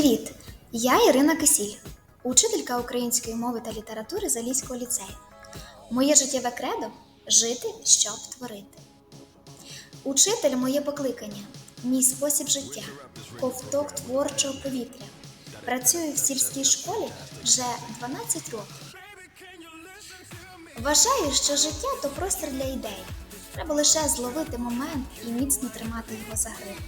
Привіт! Я Ірина Кисіль, учителька української мови та літератури Залізького ліцею. Моє життєве кредо жити, щоб творити. Учитель моє покликання, мій спосіб життя, ковток творчого повітря. Працюю в сільській школі вже 12 років. Вважаю, що життя то простір для ідей. Треба лише зловити момент і міцно тримати його за гриб.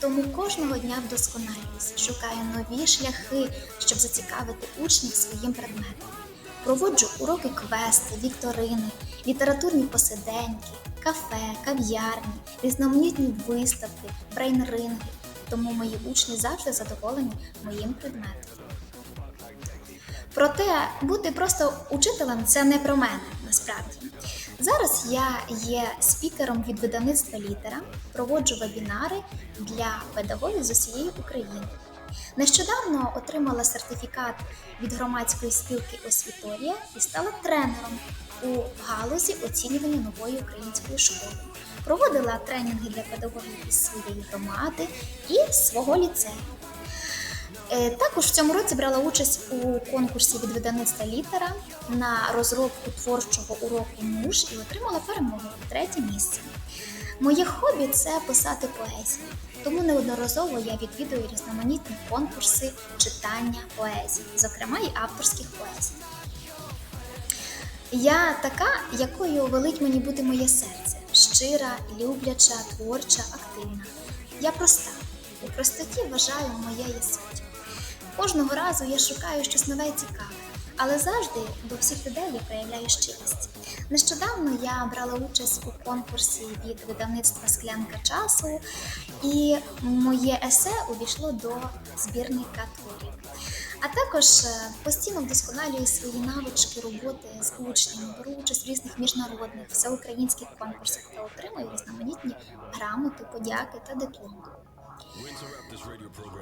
Тому кожного дня вдосконалююсь, шукаю нові шляхи, щоб зацікавити учнів своїм предметом. Проводжу уроки квести, вікторини, літературні посиденьки, кафе, кав'ярні, різноманітні виставки, брейн-ринги. Тому мої учні завжди задоволені моїм предметом. Проте бути просто учителем це не про мене насправді. Зараз я є спікером від видавництва літера, проводжу вебінари для педагогів з усієї України. Нещодавно отримала сертифікат від громадської спілки Освіторія і стала тренером у галузі оцінювання нової української школи. Проводила тренінги для педагогів із своєї громади і свого ліцею. Е, Також в цьому році брала участь у конкурсі від видавництва літера на розробку творчого уроку муж і отримала перемогу третє місце. Моє хобі це писати поезію, тому неодноразово я відвідую різноманітні конкурси читання поезії, зокрема і авторських поезій. Я така, якою велить мені бути моє серце, щира, любляча, творча, активна. Я проста. У простоті вважаю моє є суть. Кожного разу я шукаю щось нове і цікаве, але завжди до всіх людей я проявляю щирість. Нещодавно я брала участь у конкурсі від видавництва Склянка часу, і моє есе увійшло до збірника творів. А також е, постійно вдосконалюю свої навички роботи з учнями, беру участь в різних міжнародних всеукраїнських конкурсах та отримую різноманітні грамоти, подяки та дипломи.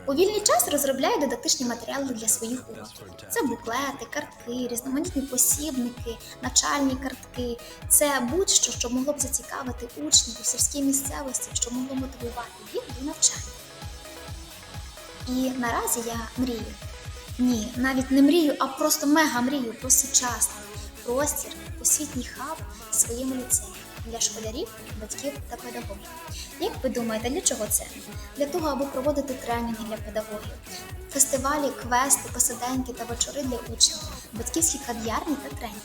У вільний час розробляю дидактичні матеріали для своїх уроків. Це буклети, картки, різноманітні посібники, навчальні картки. Це будь-що, що могло б зацікавити учнів у сільській місцевості, що могло мотивувати їх до навчання. І наразі я мрію. Ні, навіть не мрію, а просто мега мрію про сучасний простір, освітній хаб своєму ліцеї для школярів, батьків та педагогів. Як ви думаєте, для чого це? Для того, аби проводити тренінги для педагогів, фестивалі, квести, посиденьки та вечори для учнів, батьківські кав'ярні та тренінги.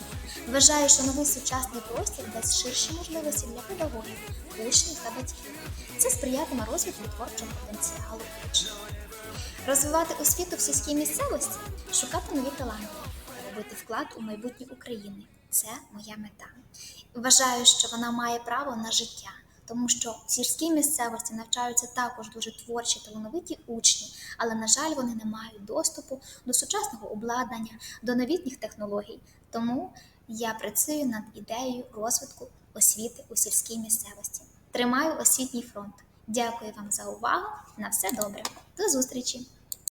Вважаю, що новий сучасний простір дасть ширші можливості для педагогів, учнів та батьків. Це сприятиме розвитку творчого потенціалу учнів. Розвивати освіту в сільській місцевості, шукати нові таланти, робити вклад у майбутнє України це моя мета. Вважаю, що вона має право на життя, тому що в сільській місцевості навчаються також дуже творчі талановиті учні, але, на жаль, вони не мають доступу до сучасного обладнання, до новітніх технологій. Тому я працюю над ідеєю розвитку освіти у сільській місцевості. Тримаю освітній фронт. Дякую вам за увагу. На все добре. До зустрічі!